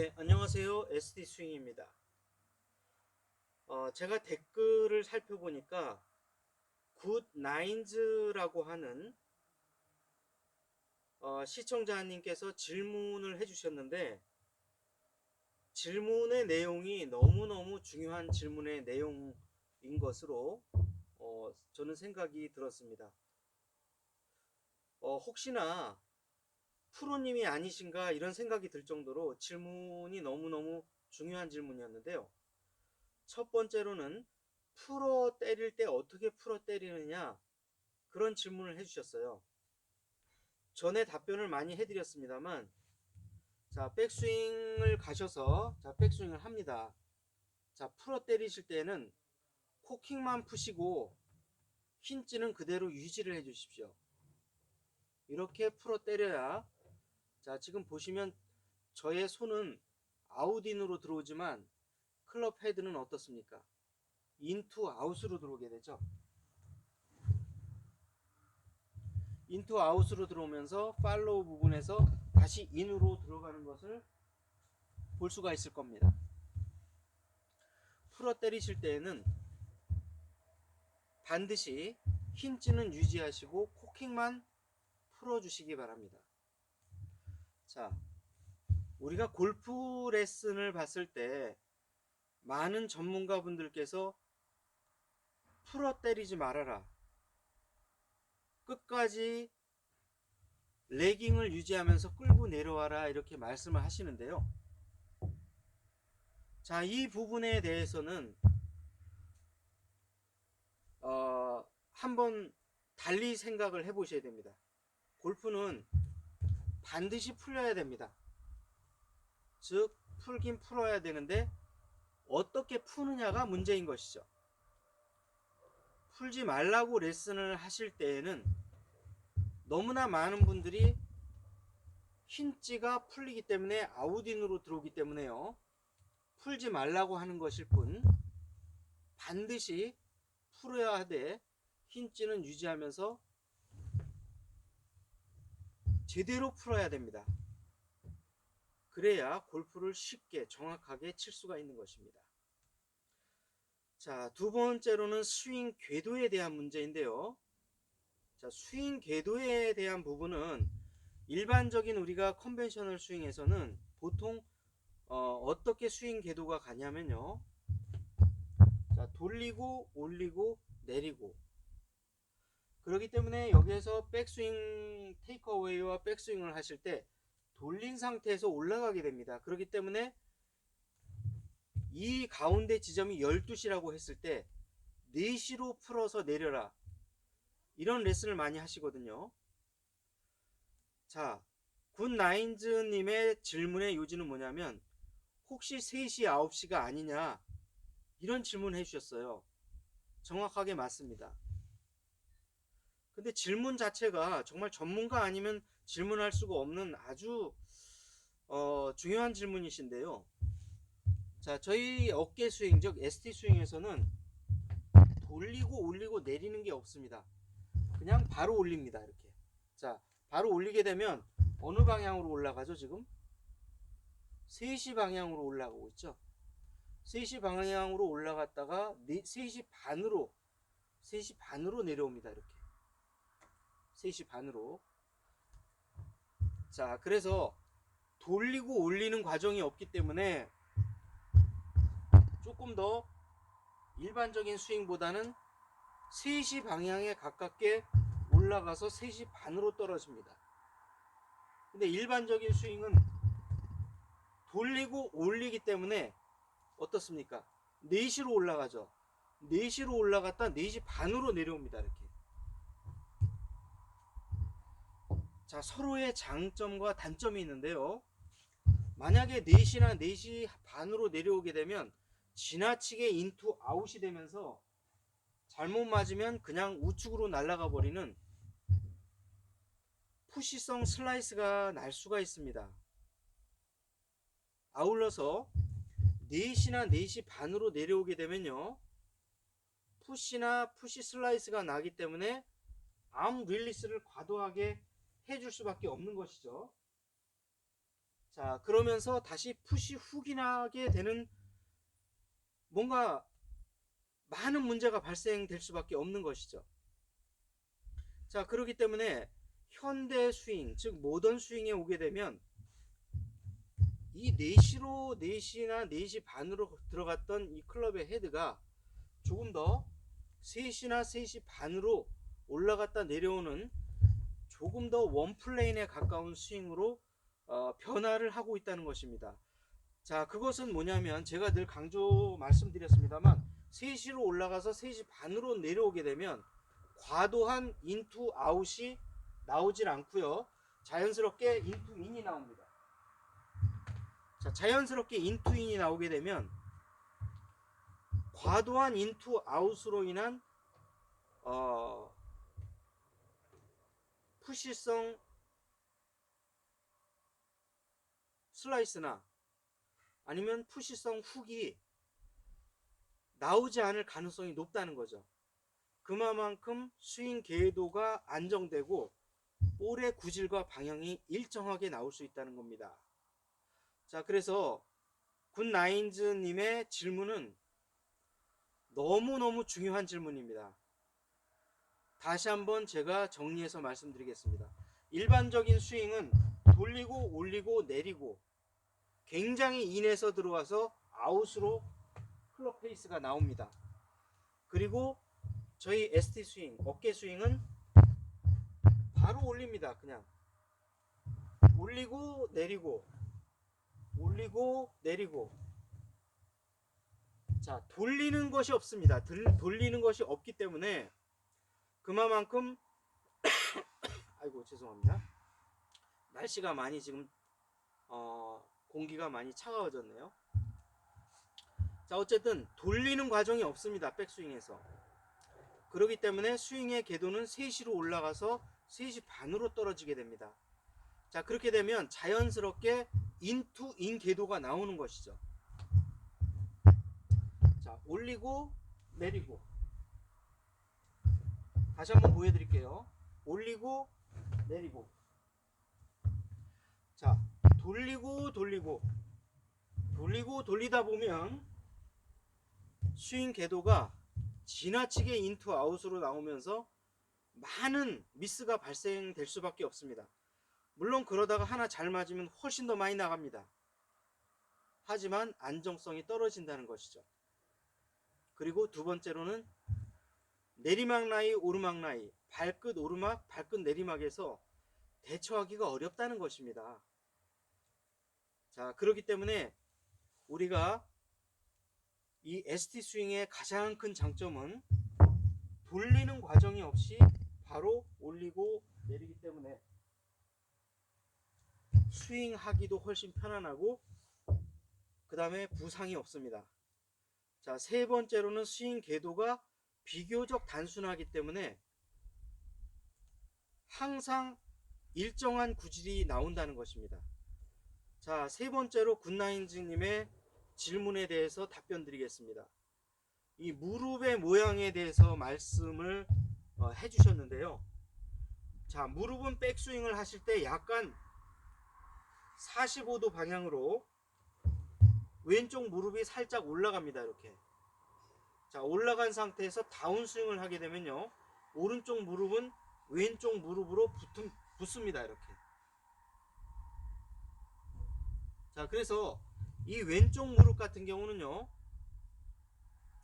네, 안녕하세요. SD 스윙입니다. 어, 제가 댓글을 살펴보니까 굿 나인즈라고 하는 어, 시청자님께서 질문을 해주셨는데 질문의 내용이 너무너무 중요한 질문의 내용인 것으로 어, 저는 생각이 들었습니다. 어, 혹시나 프로님이 아니신가 이런 생각이 들 정도로 질문이 너무너무 중요한 질문이었는데요. 첫 번째로는 풀어 때릴 때 어떻게 풀어 때리느냐 그런 질문을 해주셨어요. 전에 답변을 많이 해드렸습니다만 자 백스윙을 가셔서 자 백스윙을 합니다. 자 풀어 때리실 때는 코킹만 푸시고 힌지는 그대로 유지를 해 주십시오. 이렇게 풀어 때려야 자 지금 보시면 저의 손은 아웃인으로 들어오지만 클럽 헤드는 어떻습니까? 인투 아웃으로 들어오게 되죠. 인투 아웃으로 들어오면서 팔로우 부분에서 다시 인으로 들어가는 것을 볼 수가 있을 겁니다. 풀어 때리실 때에는 반드시 힌지는 유지하시고 코킹만 풀어 주시기 바랍니다. 자, 우리가 골프 레슨을 봤을 때 많은 전문가분들께서 풀어 때리지 말아라. 끝까지 레깅을 유지하면서 끌고 내려와라 이렇게 말씀을 하시는데요. 자, 이 부분에 대해서는 어, 한번 달리 생각을 해보셔야 됩니다. 골프는 반드시 풀려야 됩니다. 즉, 풀긴 풀어야 되는데, 어떻게 푸느냐가 문제인 것이죠. 풀지 말라고 레슨을 하실 때에는 너무나 많은 분들이 힌지가 풀리기 때문에 아웃인으로 들어오기 때문에요. 풀지 말라고 하는 것일 뿐, 반드시 풀어야 하되, 힌지는 유지하면서 제대로 풀어야 됩니다. 그래야 골프를 쉽게 정확하게 칠 수가 있는 것입니다. 자, 두 번째로는 스윙 궤도에 대한 문제인데요. 자, 스윙 궤도에 대한 부분은 일반적인 우리가 컨벤셔널 스윙에서는 보통 어, 떻게 스윙 궤도가 가냐면요. 자, 돌리고 올리고 내리고 그렇기 때문에 여기에서 백스윙 테이크어웨이와 백스윙을 하실 때 돌린 상태에서 올라가게 됩니다. 그렇기 때문에 이 가운데 지점이 12시라고 했을 때 4시로 풀어서 내려라. 이런 레슨을 많이 하시거든요. 자, 굿나인즈님의 질문의 요지는 뭐냐면 혹시 3시, 9시가 아니냐 이런 질문 해주셨어요. 정확하게 맞습니다. 근데 질문 자체가 정말 전문가 아니면 질문할 수가 없는 아주 어, 중요한 질문이신데요. 자, 저희 어깨 스윙, 즉 ST 스윙에서는 돌리고 올리고 내리는 게 없습니다. 그냥 바로 올립니다. 이렇게. 자, 바로 올리게 되면 어느 방향으로 올라가죠, 지금? 3시 방향으로 올라가고 있죠. 3시 방향으로 올라갔다가 3시 반으로 3시 반으로 내려옵니다. 이렇게. 3시 반으로. 자, 그래서 돌리고 올리는 과정이 없기 때문에 조금 더 일반적인 스윙보다는 3시 방향에 가깝게 올라가서 3시 반으로 떨어집니다. 근데 일반적인 스윙은 돌리고 올리기 때문에 어떻습니까? 4시로 올라가죠. 4시로 올라갔다 4시 반으로 내려옵니다. 이렇게. 자, 서로의 장점과 단점이 있는데요. 만약에 4시나 4시 반으로 내려오게 되면 지나치게 인투 아웃이 되면서 잘못 맞으면 그냥 우측으로 날아가 버리는 푸시성 슬라이스가 날 수가 있습니다. 아울러서 4시나 4시 반으로 내려오게 되면요. 푸시나 푸시 슬라이스가 나기 때문에 암 릴리스를 과도하게 해줄 수밖에 없는 것이죠. 자, 그러면서 다시 푸시 훅이 나게 되는 뭔가 많은 문제가 발생될 수밖에 없는 것이죠. 자, 그렇기 때문에 현대 스윙, 즉 모던 스윙에 오게 되면 이 4시로 4시나 4시 반으로 들어갔던 이 클럽의 헤드가 조금 더 3시나 3시 반으로 올라갔다 내려오는 조금 더 원플레인에 가까운 스윙으로 어, 변화를 하고 있다는 것입니다. 자, 그것은 뭐냐면 제가 늘 강조 말씀드렸습니다만 3시로 올라가서 3시 반으로 내려오게 되면 과도한 인투 아웃이 나오질 않고요. 자연스럽게 인투 인이 나옵니다. 자, 자연스럽게 인투 인이 나오게 되면 과도한 인투 아웃으로 인한 어, 푸시성 슬라이스나 아니면 푸시성 훅이 나오지 않을 가능성이 높다는 거죠. 그만큼 스윙 궤도가 안정되고 볼의 구질과 방향이 일정하게 나올 수 있다는 겁니다. 자, 그래서 굿나인즈님의 질문은 너무너무 중요한 질문입니다. 다시 한번 제가 정리해서 말씀드리겠습니다. 일반적인 스윙은 돌리고 올리고 내리고 굉장히 인에서 들어와서 아웃으로 클럽 페이스가 나옵니다. 그리고 저희 ST 스윙, 어깨 스윙은 바로 올립니다. 그냥 올리고 내리고 올리고 내리고 자 돌리는 것이 없습니다. 들, 돌리는 것이 없기 때문에 그만큼 아이고 죄송합니다. 날씨가 많이 지금 어, 공기가 많이 차가워졌네요. 자 어쨌든 돌리는 과정이 없습니다. 백스윙에서 그렇기 때문에 스윙의 궤도는 3시로 올라가서 3시 반으로 떨어지게 됩니다. 자 그렇게 되면 자연스럽게 인투 인 궤도가 나오는 것이죠. 자 올리고 내리고 다시 한번 보여드릴게요. 올리고 내리고 자 돌리고 돌리고 돌리고 돌리다 보면 스윙 궤도가 지나치게 인투 아웃으로 나오면서 많은 미스가 발생될 수밖에 없습니다. 물론 그러다가 하나 잘 맞으면 훨씬 더 많이 나갑니다. 하지만 안정성이 떨어진다는 것이죠. 그리고 두 번째로는 내리막 라이, 오르막 라이, 발끝 오르막, 발끝 내리막에서 대처하기가 어렵다는 것입니다. 자, 그렇기 때문에 우리가 이 ST 스윙의 가장 큰 장점은 돌리는 과정이 없이 바로 올리고 내리기 때문에 스윙하기도 훨씬 편안하고 그 다음에 부상이 없습니다. 자, 세 번째로는 스윙 궤도가 비교적 단순하기 때문에 항상 일정한 구질이 나온다는 것입니다. 자, 세 번째로 굿나인즈님의 질문에 대해서 답변 드리겠습니다. 이 무릎의 모양에 대해서 말씀을 어, 해주셨는데요. 자, 무릎은 백스윙을 하실 때 약간 45도 방향으로 왼쪽 무릎이 살짝 올라갑니다. 이렇게. 자, 올라간 상태에서 다운스윙을 하게 되면요. 오른쪽 무릎은 왼쪽 무릎으로 붙음, 붙습니다. 이렇게. 자, 그래서 이 왼쪽 무릎 같은 경우는요.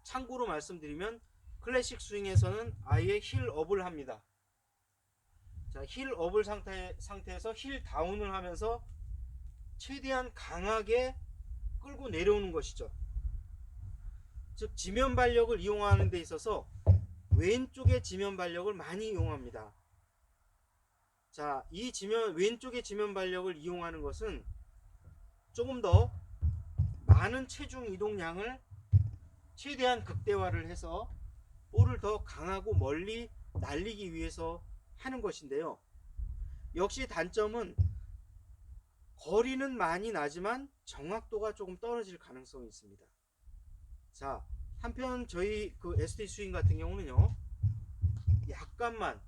참고로 말씀드리면 클래식 스윙에서는 아예 힐 업을 합니다. 자, 힐 업을 상태, 상태에서 힐 다운을 하면서 최대한 강하게 끌고 내려오는 것이죠. 즉 지면 발력을 이용하는 데 있어서 왼쪽의 지면 발력을 많이 이용합니다. 자, 이 지면 왼쪽의 지면 발력을 이용하는 것은 조금 더 많은 체중 이동량을 최대한 극대화를 해서 볼을 더 강하고 멀리 날리기 위해서 하는 것인데요. 역시 단점은 거리는 많이 나지만 정확도가 조금 떨어질 가능성이 있습니다. 자, 한편 저희 그 ST 스윙 같은 경우는요. 약간만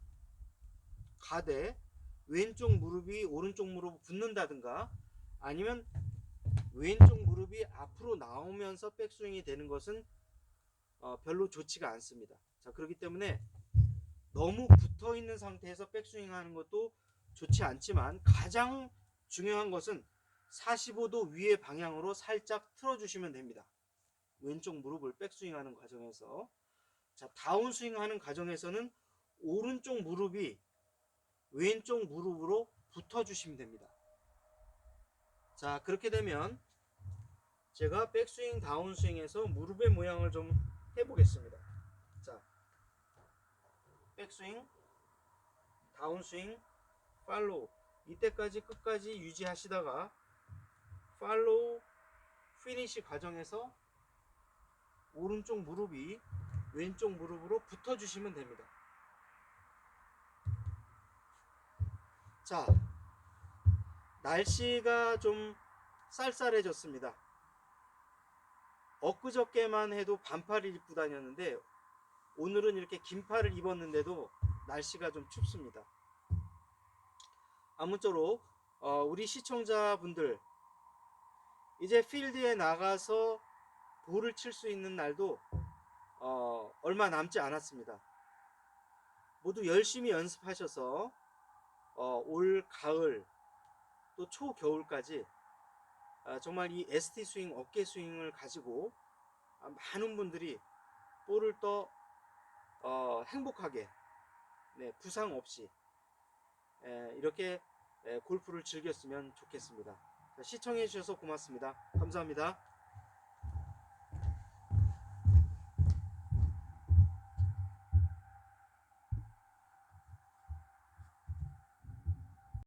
가되 왼쪽 무릎이 오른쪽 무릎 붙는다든가 아니면 왼쪽 무릎이 앞으로 나오면서 백스윙이 되는 것은 어, 별로 좋지가 않습니다. 자, 그렇기 때문에 너무 붙어 있는 상태에서 백스윙 하는 것도 좋지 않지만 가장 중요한 것은 45도 위의 방향으로 살짝 틀어 주시면 됩니다. 왼쪽 무릎을 백스윙 하는 과정에서 자, 다운스윙 하는 과정에서는 오른쪽 무릎이 왼쪽 무릎으로 붙어 주시면 됩니다. 자, 그렇게 되면 제가 백스윙, 다운스윙에서 무릎의 모양을 좀 해보겠습니다. 자, 백스윙, 다운스윙, 팔로우. 이때까지 끝까지 유지하시다가 팔로우, 피니시 과정에서 오른쪽 무릎이 왼쪽 무릎으로 붙어 주시면 됩니다. 자, 날씨가 좀 쌀쌀해졌습니다. 엊그저께만 해도 반팔을 입고 다녔는데 오늘은 이렇게 긴팔을 입었는데도 날씨가 좀 춥습니다. 아무쪼록 어, 우리 시청자분들 이제 필드에 나가서 볼을 칠 수 있는 날도 어, 얼마 남지 않았습니다. 모두 열심히 연습하셔서 어, 올 가을 또 초겨울까지 아, 정말 이 ST 스윙, 어깨 스윙을 가지고 아, 많은 분들이 볼을 떠 어, 행복하게 네, 부상 없이 에, 이렇게 에, 골프를 즐겼으면 좋겠습니다. 자, 시청해 주셔서 고맙습니다. 감사합니다.